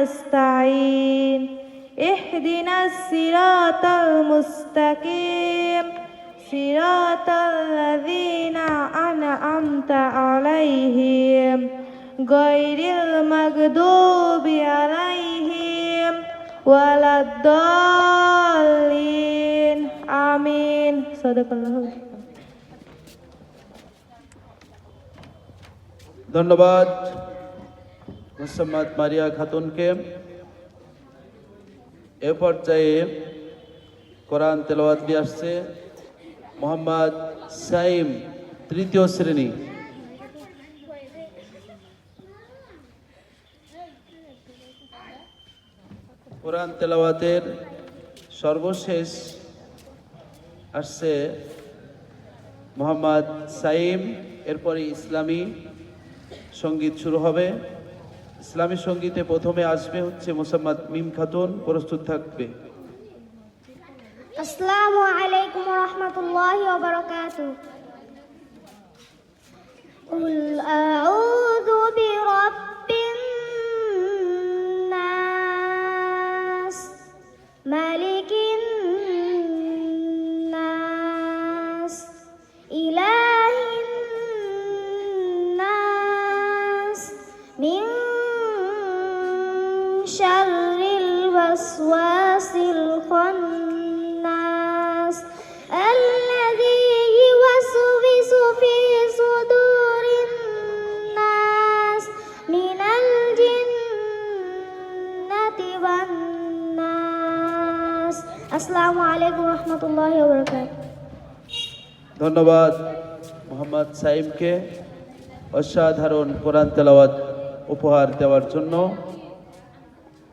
نستعين اهدنا الصراط المستقيم صراط الذين أنعمت عليهم غير المغضوب عليهم ولا الضالين آمين صدق الله ধন্যবাদ মুসাম্মদ মারিয়া খাতুনকে এ পর্যায়ে কোরআন তেলাওয়াত নিয়ে আসছে। মোহাম্মদ সাইম তৃতীয় শ্রেণি। কোরআন তেলাওয়াতের সর্বশেষ আসছে মোহাম্মদ সাইম এরপরে ইসলামী সংগীত শুরু হবে। ইসলামী সঙ্গীতে প্রথমে আসবে হচ্ছে মোসাম্মদ মিম খাতুন প্রস্তুত থাকবে السلام عليكم ورحمة الله وبركاته قل أعوذ برب الناس ملك شر الوسواس الخناس الذي يوسوس في صدور الناس من الجنة والناس السلام عليكم ورحمة الله وبركاته ধন্যবাদ মোহাম্মদ সাইমকে অসাধারণ কোরআন তেলাওয়াত উপহার দেওয়ার জন্য